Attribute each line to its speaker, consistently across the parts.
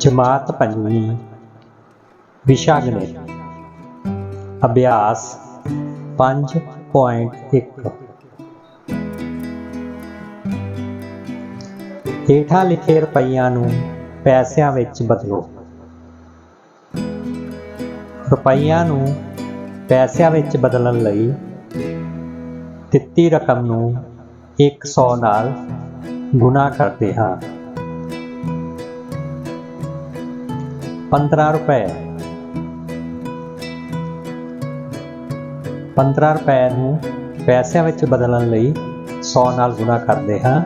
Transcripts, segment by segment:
Speaker 1: ਜਮਾਤ ਪੰਜਵੀਂ ਵਿਸ਼ਾ ਗਣਿਤ ਅਭਿਆਸ 5.1 ਹੇਠਾਂ ਲਿਖੇ ਰੁਪਈਆਂ ਨੂੰ ਪੈਸਿਆਂ ਵਿੱਚ ਬਦਲੋ। ਰੁਪਈਆਂ ਨੂੰ ਪੈਸਿਆਂ ਵਿੱਚ ਬਦਲਣ ਲਈ ਦਿੱਤੀ ਰਕਮ ਨੂੰ 100 ਨਾਲ ਗੁਣਾ ਕਰਦੇ ਹਾਂ। 15 ਰੁਪਏ। 15 ਰੁਪਏ ਨੂੰ ਪੈਸਿਆਂ ਵਿੱਚ ਬਦਲਣ ਲਈ 100 ਨਾਲ ਗੁਣਾ ਕਰਦੇ ਹਾਂ।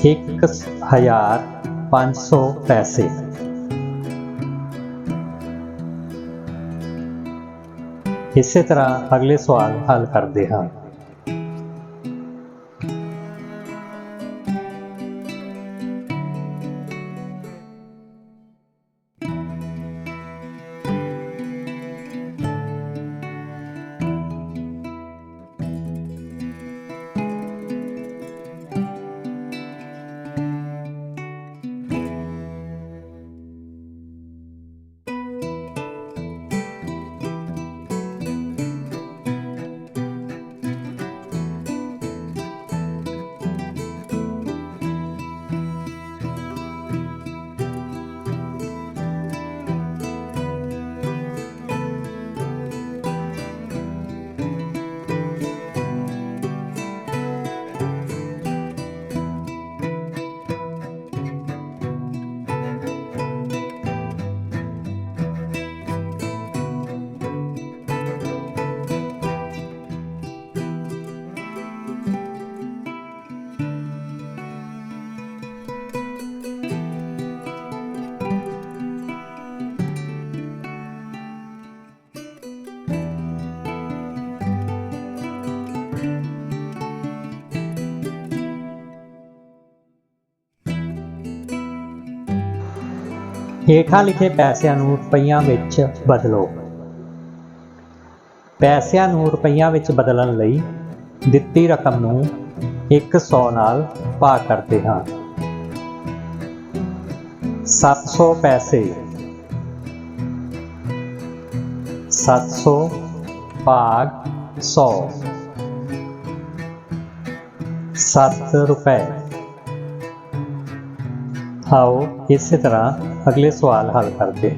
Speaker 1: 1500 ਪੈਸੇ। ਇਸੇ ਤਰ੍ਹਾਂ ਅਗਲੇ ਸਵਾਲ ਹੱਲ ਕਰਦੇ ਹਾਂ। ਹੇਠਾਂ ਲਿਖੇ ਪੈਸਿਆਂ ਨੂੰ ਰੁਪਈਆਂ ਵਿੱਚ ਬਦਲੋ। ਪੈਸਿਆਂ ਨੂੰ ਰੁਪਈਆਂ ਵਿੱਚ ਬਦਲਣ ਲਈ ਦਿੱਤੀ ਰਕਮ ਨੂੰ 100 ਨਾਲ ਭਾਗ ਕਰਦੇ ਹਾਂ। 700 ਪੈਸੇ। 700 ਭਾਗ 100 7 ਰੁਪਏ। ਆਓ ਇਸੇ ਤਰ੍ਹਾਂ ਅਗਲੇ ਸਵਾਲ ਹੱਲ ਕਰਦੇ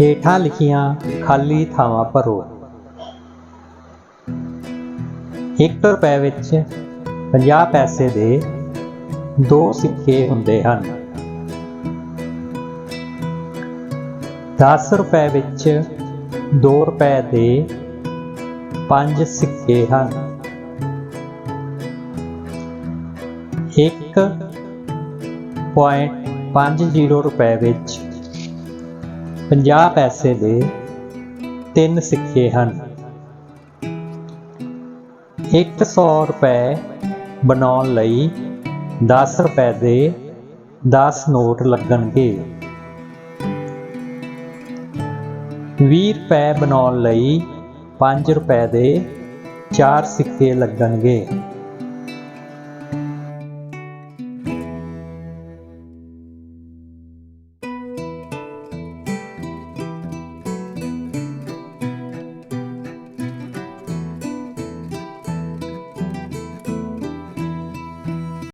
Speaker 1: ਹੇਠਾਂ ਲਿਖੀਆਂ ਖਾਲੀ ਥਾਵਾਂ ਭਰੋ। 1 ਰੁਪਏ ਵਿੱਚ 50 ਪੈਸੇ ਦੇ ਦੋ ਸਿੱਕੇ ਹੁੰਦੇ ਹਨ। 10 ਰੁਪਏ ਵਿੱਚ 2 ਰੁਪਏ ਦੇ 5 ਸਿੱਕੇ ਹਨ। 1.50 ਰੁਪਏ ਵਿੱਚ 50 ਪੈਸੇ ਦੇ ਤਿੰਨ ਸਿੱਕੇ ਹਨ। 100 ਰੁਪਏ ਬਣਾਉਣ ਲਈ 10 ਰੁਪਏ ਦੇ 10 ਨੋਟ ਲੱਗਣਗੇ। 20 ਰੁਪਏ ਬਣਾਉਣ ਲਈ 5 ਰੁਪਏ ਦੇ 4 ਸਿੱਕੇ ਲੱਗਣਗੇ।